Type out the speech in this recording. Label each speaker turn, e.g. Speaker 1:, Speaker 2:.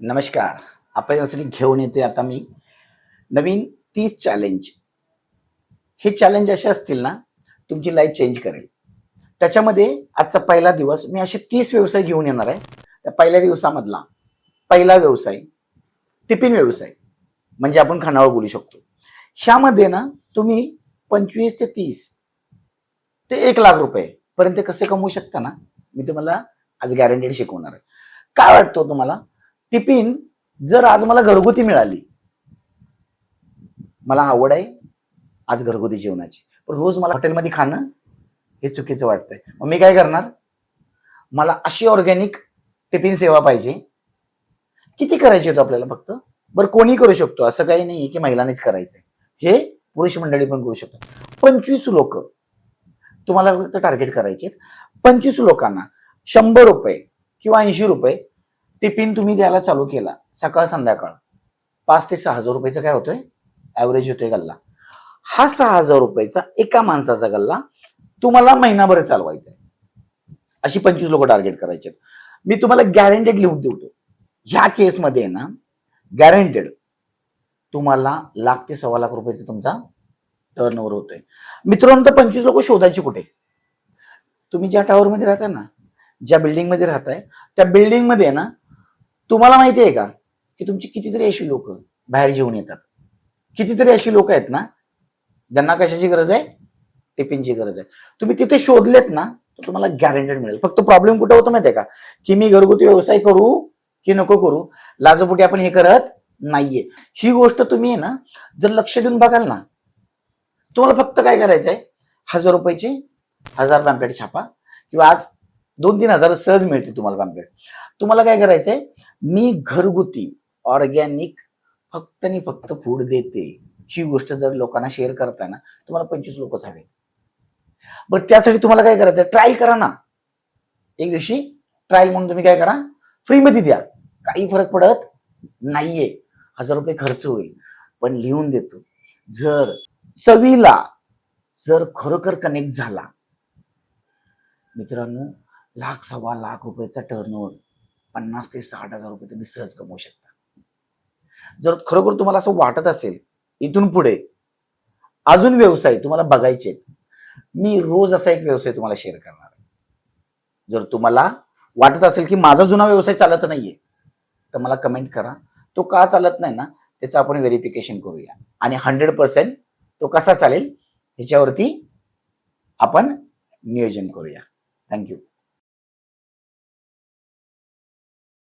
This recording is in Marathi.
Speaker 1: नमस्कार. आपल्यासाठी घेऊन येतोय आता मी. नवीन तीस चॅलेंज हे चॅलेंज असे असतील ना तुमची लाईफ चेंज करेल. त्याच्यामध्ये आजचा पहिला दिवस मी असे तीस व्यवसाय घेऊन येणार आहे. त्या पहिल्या दिवसामधला पहिला व्यवसाय टिफिन व्यवसाय म्हणजे आपण खानावर बोलू शकतो. ह्यामध्ये ना तुम्ही पंचवीस ते तीस ते एक लाख रुपये पर्यंत कसे कमवू शकता ना मी तुम्हाला आज गॅरंटेड शिकवणार आहे. काय वाटतं हो तुम्हाला? टिफिन जर आज मला घरगुती मिळाली. मला आवड आहे आज घरगुती जेवणाची. पण रोज मला हॉटेलमध्ये खाणं हे चुकीचं वाटतंय. मग मी काय करणार? मला अशी ऑर्गॅनिक टिफिन सेवा पाहिजे. किती करायची होतं आपल्याला फक्त? बरं कोणी करू शकतो? असं काही नाही की महिलांनीच करायचंय. हे पुरुष मंडळी पण करू शकतात. पंचवीस लोक. तुम्हाला फक्त टार्गेट करायचे पंचवीस लोकांना शंभर रुपये किंवा ऐंशी रुपये टिफिन तुम्ही द्यायला चालू केला सकाळ संध्याकाळ. पाच ते सहा हजार रुपयाचा काय होतोय? ॲव्हरेज होतोय गल्ला. हा सहा हजार रुपयाचा एका माणसाचा गल्ला तुम्हाला महिनाभर चालवायचा आहे अशी पंचवीस लोक टार्गेट करायचे मी तुम्हाला गॅरंटेड लिहून देतो. ह्या केसमध्ये ना गॅरंटेड तुम्हाला लाख ते सव्वा लाख रुपयाचा तुमचा टर्न ओव्हर होतोय. मित्रांनो तर पंचवीस लोक शोधायचे कुठे? तुम्ही ज्या टावरमध्ये राहताय ना ज्या बिल्डिंगमध्ये राहताय त्या बिल्डिंगमध्ये ना तुम्हाला माहिती आहे का? की तुमची कितीतरी अशी लोक बाहेर जेवून येतात. कितीतरी अशी लोक आहेत ना ज्यांना कशाची गरज आहे? टिफिनची गरज आहे. तुम्ही तिथे शोधलेत ना तर तुम्हाला गॅरंटेड मिळेल. फक्त प्रॉब्लेम कुठं होतं माहिती आहे का? की मी घरगुती व्यवसाय करू की नको करू लाजोपोटी आपण हे करत नाहीये. ही गोष्ट तुम्ही आहे ना जर लक्ष देऊन बघाल ना तुम्हाला फक्त काय करायचं आहे हजार रुपयाचे हजार पॅम्पलेट छापा. किंवा आज दोन तीन हजार सहज मिळते तुम्हाला पॅम्पलेट तुम्हाला काय करायचंय? मी घरगुती ऑर्गॅनिक फक्त आणि फक्त फूड देते. ही गोष्ट जर लोकांना शेअर करताय ना तुम्हाला पंचवीस लोकच हवे बरं त्यासाठी तुम्हाला काय करायचं ट्रायल करा ना. एक दिवशी ट्रायल म्हणून तुम्ही काय करा? फ्रीमध्ये द्या. काही फरक पडत नाहीये. हजार रुपये खर्च होईल. पण लिहून देतो. जर चवीला जर खरोखर कनेक्ट झाला. मित्रांनो लाख सव्वा लाख रुपयाचा टर्नओव्हर पन्नास ते साठ हजार रुपये तुम्ही सहज कमवू शकता. जर खरोखर तुम्हाला असं वाटत असेल इथून पुढे अजून व्यवसाय तुम्हाला बघायचे आहेत, मी रोज असा एक व्यवसाय तुम्हाला शेअर करणार आहे. जर तुम्हाला वाटत असेल की माझा जुना व्यवसाय चालत नाहीये तर मला कमेंट करा. तो का चालत नाही ना त्याचं आपण व्हेरिफिकेशन करूया. आणि हंड्रेड पर्सेंट तो कसा चालेल ह्याच्यावरती आपण नियोजन करूया. थँक्यू